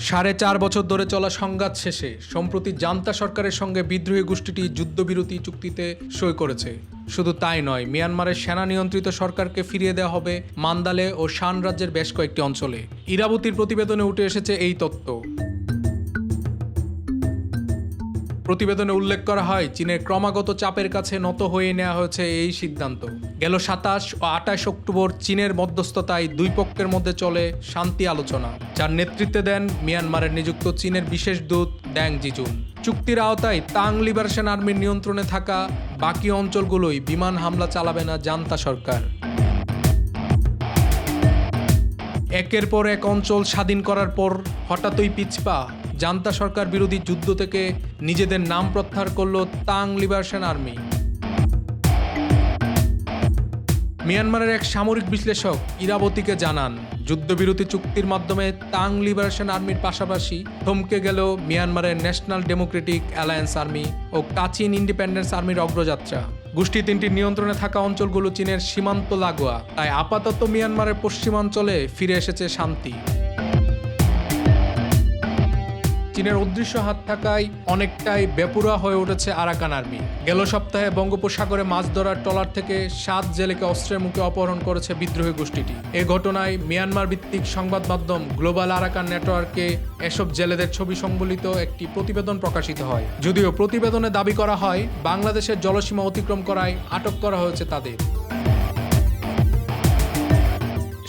সাড়ে চার বছর ধরে চলা সংঘাত শেষে, সম্প্রতি জান্তা সরকারের সঙ্গে বিদ্রোহী গোষ্ঠীটি যুদ্ধবিরতি চুক্তিতে সই করেছে। শুধু তাই নয়, মিয়ানমারের সেনা নিয়ন্ত্রিত সরকারকে ফিরিয়ে দেওয়া হবে মান্দালে ও শান রাজ্যের বেশ কয়েকটি অঞ্চলে। ইরাবতীর প্রতিবেদনে উঠে এসেছে এই তত্ত্ব। প্রতিবেদনে উল্লেখ করা হয়, চীনের ক্রমাগত চাপের কাছে নত হয়ে নেওয়া হয়েছে এই সিদ্ধান্ত। গেল সাতাশ ও আঠাশ অক্টোবর চীনের মধ্যস্থতায় দুই পক্ষের মধ্যে চলে শান্তি আলোচনা, যার নেতৃত্বে দেন মিয়ানমারের নিযুক্ত চীনের বিশেষ দূত ড্যাং জিজুন। চুক্তির আওতায় তাং লিবারেশন আর্মির নিয়ন্ত্রণে থাকা বাকি অঞ্চলগুলোই বিমান হামলা চালাবে না জান্তা সরকার। একের পর এক অঞ্চল স্বাধীন করার পর হঠাৎই পিছপা জান্তা সরকার বিরোধী যুদ্ধ থেকে নিজেদের নাম প্রত্যাহার করল তাং লিবারেশন আর্মি। মিয়ানমারের এক সামরিক বিশ্লেষক ইরাবতীকে জানান, যুদ্ধবিরতি চুক্তির মাধ্যমে তাং লিবারেশন আর্মির পাশাপাশি থমকে গেল মিয়ানমারের ন্যাশনাল ডেমোক্রেটিক অ্যালায়েন্স আর্মি ও কাচিন ইন্ডিপেন্ডেন্স আর্মির অগ্রযাত্রা। গোষ্ঠী তিনটির নিয়ন্ত্রণে থাকা অঞ্চলগুলো চীনের সীমান্ত লাগোয়া, তাই আপাতত মিয়ানমারের পশ্চিমাঞ্চলে ফিরে এসেছে শান্তি। চীনের অদৃশ্য হাত থাকায় অনেকটাই বেপুরা হয়ে উঠেছে আরাকান আর্মি। গেল সপ্তাহে বঙ্গোপসাগরে মাছ ধরার ট্রলার থেকে সাত জেলেকে অস্ত্রের মুখে অপহরণ করেছে বিদ্রোহী গোষ্ঠীটি। এ ঘটনায় মিয়ানমার ভিত্তিক সংবাদ মাধ্যম গ্লোবাল আরাকান নেটওয়ার্কে এসব জেলেদের ছবি সংবলিত একটি প্রতিবেদন প্রকাশিত হয়। যদিও প্রতিবেদনে দাবি করা হয়, বাংলাদেশের জলসীমা অতিক্রম করায় আটক করা হয়েছে তাদের।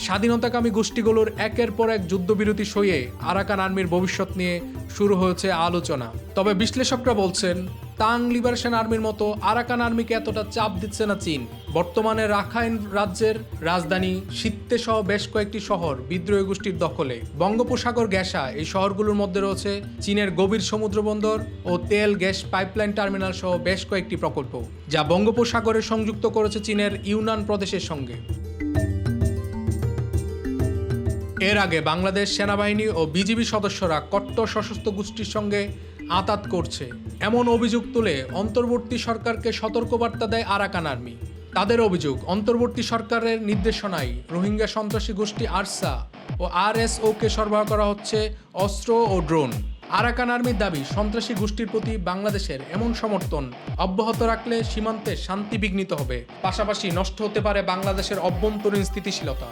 স্বাধীনতাকামী গোষ্ঠীগুলোর একের পর এক যুদ্ধবিরতি সইয়ে আরাকান আর্মির ভবিষ্যৎ নিয়ে শুরু হয়েছে আলোচনা। তবে বিশ্লেষকরা বলছেন, তাং লিবারেশন আর্মির মতো আরাকান আর্মিকে এতটা চাপ দিচ্ছে না চীন। বর্তমানে রাখাইন রাজ্যের রাজধানী সিত্তে সহ বেশ কয়েকটি শহর বিদ্রোহী গোষ্ঠীর দখলে। বঙ্গোপসাগর গ্যাসা এই শহরগুলোর মধ্যে রয়েছে চীনের গভীর সমুদ্র বন্দর ও তেল গ্যাস পাইপলাইন টার্মিনাল সহ বেশ কয়েকটি প্রকল্প, যা বঙ্গোপসাগরে সংযুক্ত করেছে চীনের ইউনান প্রদেশের সঙ্গে। এর আগে বাংলাদেশ সেনাবাহিনী ও বিজিবি সদস্যরা কট্টর সশস্ত্র গোষ্ঠীর সঙ্গে আতাত করছে। এমন অভিযোগ তুলে অন্তর্বর্তী সরকারকে সতর্কবার্তা দেয় আরাকান আর্মি। তাদের অভিযোগ, অন্তর্বর্তী সরকারের নির্দেশনায় রোহিঙ্গা সন্ত্রাসী গোষ্ঠী আরসা ও আরএসওকে সরবরাহ করা হচ্ছে অস্ত্র ও ড্রোন। আরাকান আর্মির দাবি, সন্ত্রাসী গোষ্ঠীর প্রতি বাংলাদেশের এমন সমর্থন অব্যাহত রাখলে সীমান্তে শান্তি বিঘ্নিত হবে। পাশাপাশি নষ্ট হতে পারে বাংলাদেশের অভ্যন্তরীণ স্থিতিশীলতা।